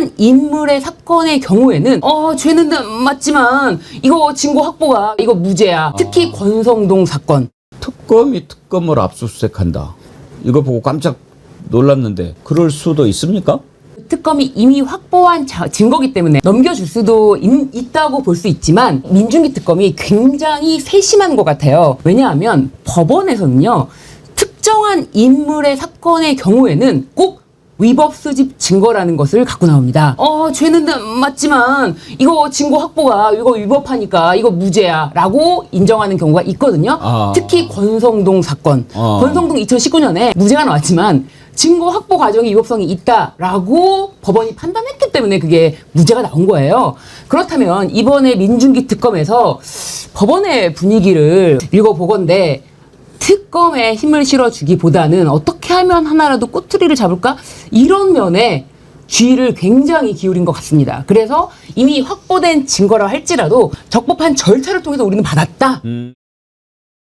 특정한 인물의 사건의 경우에는 어 죄는 맞지만 이거 증거 확보가 이거 무죄야. 특히 권성동 사건. 특검이 특검을 압수수색한다. 이거 보고 깜짝 놀랐는데 그럴 수도 있습니까? 특검이 이미 확보한 자- 증거기 때문에 넘겨줄 수도 있, 다고 볼 수 있지만 민중기 특검이 굉장히 세심한 것 같아요. 왜냐하면 법원에서는요 특정한 인물의 사건의 경우에는 꼭 위법 수집 증거라는 것을 갖고 나옵니다. 어 죄는 맞지만 이거 증거 확보가 이거 위법하니까 이거 무죄야라고 인정하는 경우가 있거든요. 아. 특히 권성동 사건. 아. 권성동 2019년에 무죄가 나왔지만 증거 확보 과정에 위법성이 있다라고 법원이 판단했기 때문에 그게 무죄가 나온 거예요. 그렇다면 이번에 민중기 특검에서 법원의 분위기를 읽어보건데 특검에 힘을 실어주기보다는 어떻게 하면 하나라도 꼬투리를 잡을까 이런 면에 주의를 굉장히 기울인 것 같습니다. 그래서 이미 확보된 증거라 할지라도 적법한 절차를 통해서 우리는 받았다. 음.